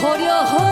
버려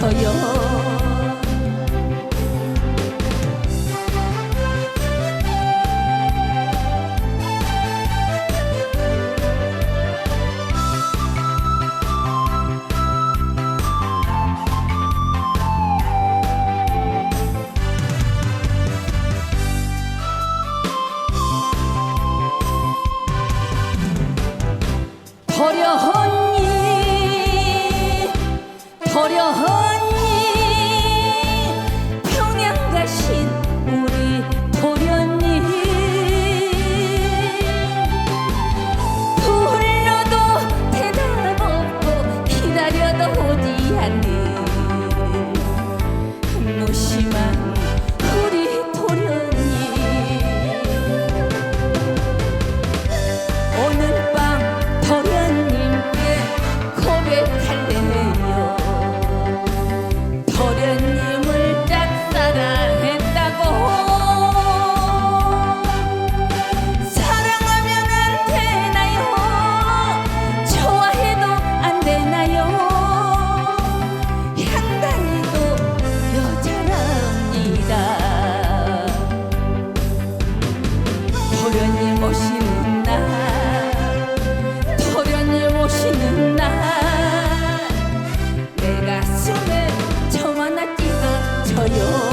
멈춰요. 버려 언니 버려 언니 yo.